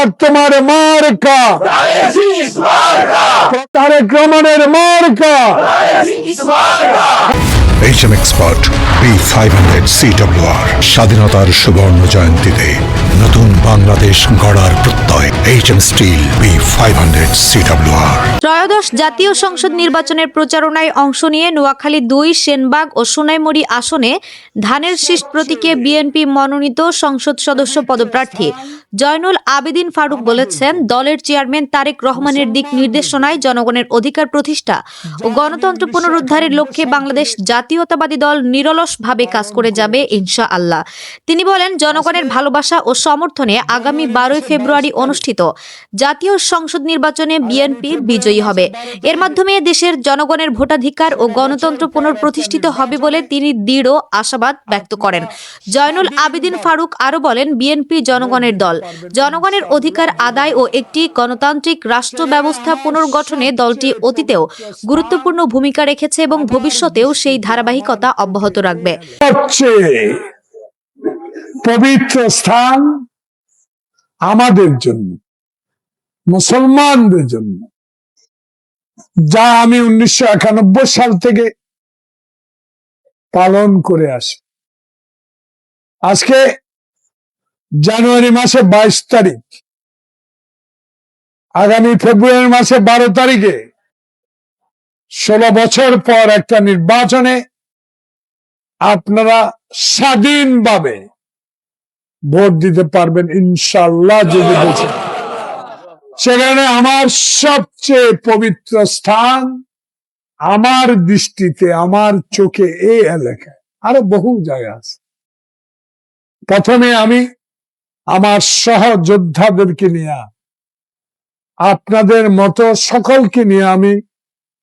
এবার তোমার মার্কা। তারেক রহমানের মার্কা। H M expert B five hundred CWR স্বাধীনতার সুবর্ণ জয়ন্তীতে নতুন বাংলাদেশ গড়ার প্রত্যয় H M steel B five hundred CWR ত্রয়োদশ জাতীয় সংসদ নির্বাচনের প্রচারণায় অংশ নিয়ে নোয়াখালী দুই সেনবাগ ও সোনাইমুড়ি আসনে ধানের শীষ প্রতীকে বিএনপি মনোনীত সংসদ সদস্য পদপ্রার্থী জয়নুল আবেদিন ফারুক বলেছেন, দলের চেয়ারম্যান তারেক রহমানের দিক নির্দেশনায় জনগণের অধিকার প্রতিষ্ঠা ও গণতন্ত্র পুনরুদ্ধারের লক্ষ্যে বাংলাদেশ জাতীয়তাবাদী দল নিরলসভাবে কাজ করে যাবে ইনশা আল্লাহ তিনি বলেন, জনগণের ভালোবাসা ও সমর্থনে আগামী বারোই ফেব্রুয়ারি অনুষ্ঠিত জাতীয় সংসদ নির্বাচনে বিএনপি বিজয়ী হবে। এর মাধ্যমে দেশের জনগণের ভোটাধিকার ও গণতন্ত্র পুনঃপ্রতিষ্ঠিত হবে বলে তিনি দৃঢ় আশাবাদ ব্যক্ত করেন। জয়নুল আবেদিন ফারুক আরও বলেন, বিএনপি জনগণের দল। জনগণের অধিকার আদায় ও একটি গণতান্ত্রিক রাষ্ট্র ব্যবস্থা পুনর্গঠনে দলটি অতীতেও গুরুত্বপূর্ণ ভূমিকা রেখেছে এবং ভবিষ্যতেও সেই ধারাবাহিকতা অব্যাহত রাখবে। পবিত্র স্থান আমাদের জন্য মুসলমানদের জন্য। যা আমি উনিশশো একানব্বই সাল থেকে পালন করে আসি। আজকে জানুয়ারি মাসে বাইশ তারিখ। আগামী ফেব্রুয়ারি মাসে বারো তারিখে ষোলো বছর পর একটা নির্বাচনে আপনারা স্বাধীনভাবে ভোট দিতে পারবেন ইনশাল্লাহ যদি সেখানে আমার সবচেয়ে পবিত্র স্থান আমার দৃষ্টিতে, আমার চোখে এই এলাকায়। আরও বহু জায়গা আছে। প্রথমে আমি আমার সহযোদ্ধাদেরকে নিয়ে, আপনাদের মতো সকলকে নিয়ে আমি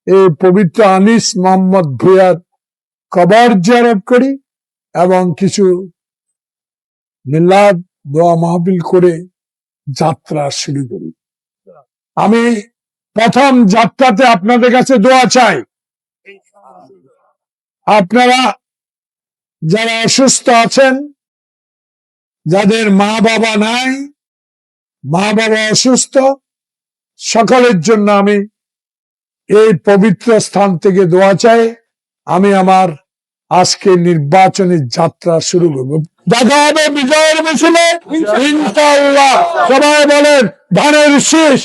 এই পবিত্র আনিস মোহাম্মদ ভুয়ার কবর জিয়ারত করি এবং কিছু মিলাদ, দোয়া মাহবিল করে যাত্রা শুরু করি। আমি প্রথম যাত্রাতে আপনাদের কাছে দোয়া চাই। আপনারা যারা অসুস্থ আছেন যাদের মা বাবা নাই, মা বাবা অসুস্থ, সকলের জন্য আমি এই পবিত্র স্থান থেকে দোয়া চাই। আমি আমার আজকে নির্বাচনের যাত্রা শুরু করব। দেখা হবে বিজয়ের মিছিলে সবাই বলেন, ধানের শীষ।